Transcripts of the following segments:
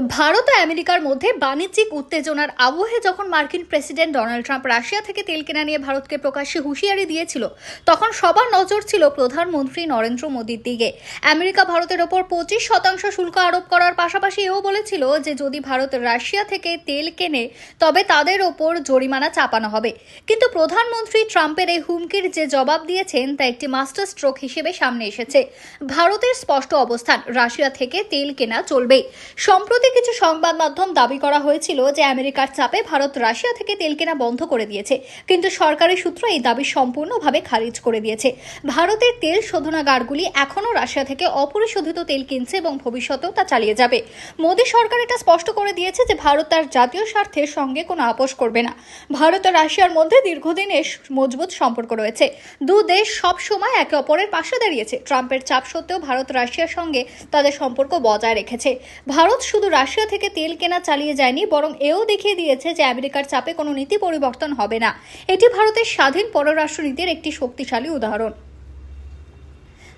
ভারত ও আমেরিকার মধ্যে বাণিজ্যিক উত্তেজনার আবহে যখন মার্কিন প্রেসিডেন্ট ডোনাল্ড ট্রাম্প রাশিয়া থেকে তেল কেনা নিয়ে ভারতকে প্রকাশ্যে হুঁশিয়ারি দিয়েছিল, তখন সবার নজর ছিল প্রধানমন্ত্রী নরেন্দ্র মোদীর দিকে। আমেরিকা ভারতের ওপর পঁচিশ শতাংশ শুল্ক আরোপ করার পাশাপাশি এও বলেছিল যে, যদি ভারত রাশিয়া থেকে তেল কেনে, তবে তাদের ওপর জরিমানা চাপানো হবে। কিন্তু প্রধানমন্ত্রী ট্রাম্পের এই হুমকির যে জবাব দিয়েছেন, তা একটি মাস্টার স্ট্রোক হিসেবে সামনে এসেছে। ভারতের স্পষ্ট অবস্থান, রাশিয়া থেকে তেল কেনা চলবেই সম্প্রতি কিছু সংবাদ মাধ্যম দাবি করা হয়েছিল যে আমেরিকার চাপে ভারত রাশিয়া থেকে তেল কেনা বন্ধ করে দিয়েছে। কিন্তু সরকারি সূত্র এই দাবি সম্পূর্ণভাবে খারিজ করে দিয়েছে। ভারতের তেল শোধনাগারগুলি এখনও রাশিয়া থেকে অপরিশোধিত তেল কিনছে এবং ভবিষ্যতেও তা চালিয়ে যাবে। মোদী সরকার এটা স্পষ্ট করে দিয়েছে যে ভারত তার জাতীয় স্বার্থের সঙ্গে কোনো আপোষ করবে না। ভারত ও রাশিয়ার মধ্যে দীর্ঘদিনের মজবুত সম্পর্ক রয়েছে। দু দেশ সব সময় একে অপরের পাশে দাঁড়িয়েছে। ট্রাম্পের চাপ সত্ত্বেও ভারত রাশিয়ার সঙ্গে তাদের সম্পর্ক বজায় রেখেছে। ভারত শুধু রাশিয়া থেকে তেল কেনা চালিয়ে যায়নি, বরং এও দেখিয়ে দিয়েছে যে আমেরিকার চাপে কোনো নীতি পরিবর্তন হবে না। এটি ভারতের স্বাধীন পররাষ্ট্রনীতির একটি শক্তিশালী উদাহরণ।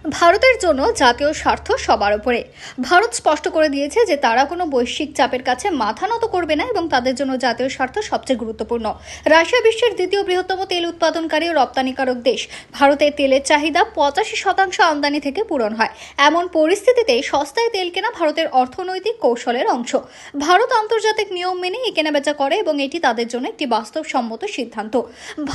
ভারতের জন্য জাতীয় স্বার্থ সবার উপরে। ভারত স্পষ্ট করে দিয়েছে যে তারা কোনো বৈশ্বিক চাপের কাছে মাথা নত করবে না এবং তাদের জন্য জাতীয় স্বার্থ সবচেয়ে গুরুত্বপূর্ণ। রাশিয়া বিশ্বের দ্বিতীয় বৃহত্তম তেল উৎপাদনকারী ও রপ্তানিকারক দেশ। ভারতের তেলের চাহিদা পঁচাশি শতাংশ আমদানি থেকে পূরণ হয়। এমন পরিস্থিতিতে সস্তায় তেল কেনা ভারতের অর্থনৈতিক কৌশলের অংশ। ভারত আন্তর্জাতিক নিয়ম মেনে এই কেনাবেচা করে এবং এটি তাদের জন্য একটি বাস্তবসম্মত সিদ্ধান্ত।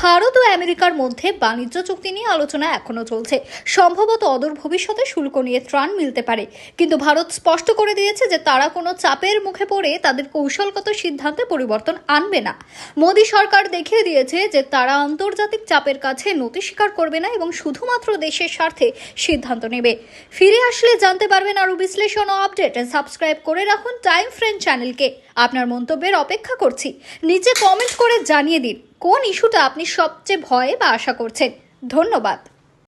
ভারত ও আমেরিকার মধ্যে বাণিজ্য চুক্তি নিয়ে আলোচনা এখনও চলছে। সম্ভবত অদূর ভবিষ্যতে শুল্ক নিয়ে ত্রাণ মিলতে পারে। কিন্তু ভারত স্পষ্ট করে দিয়েছে যে তারা কোনো চাপের মুখে পড়ে তাদের কৌশলগত সিদ্ধান্তে পরিবর্তন আনবে না। মোদী সরকার দেখিয়ে দিয়েছে যে তারা আন্তর্জাতিক চাপের কাছে নতি স্বীকার করবে না এবং শুধুমাত্র দেশের স্বার্থে সিদ্ধান্ত নেবে। ফিরে আসলে জানতে পারবেন আরও বিশ্লেষণ ও আপডেট। সাবস্ক্রাইব করে রাখুন টাইম ফ্রেন্ড চ্যানেলকে। আপনার মন্তব্যের অপেক্ষা করছি। নিচে কমেন্ট করে জানিয়ে দিন, কোন ইস্যুটা আপনি সবচেয়ে ভয়ে বা আশা করছেন? ধন্যবাদ।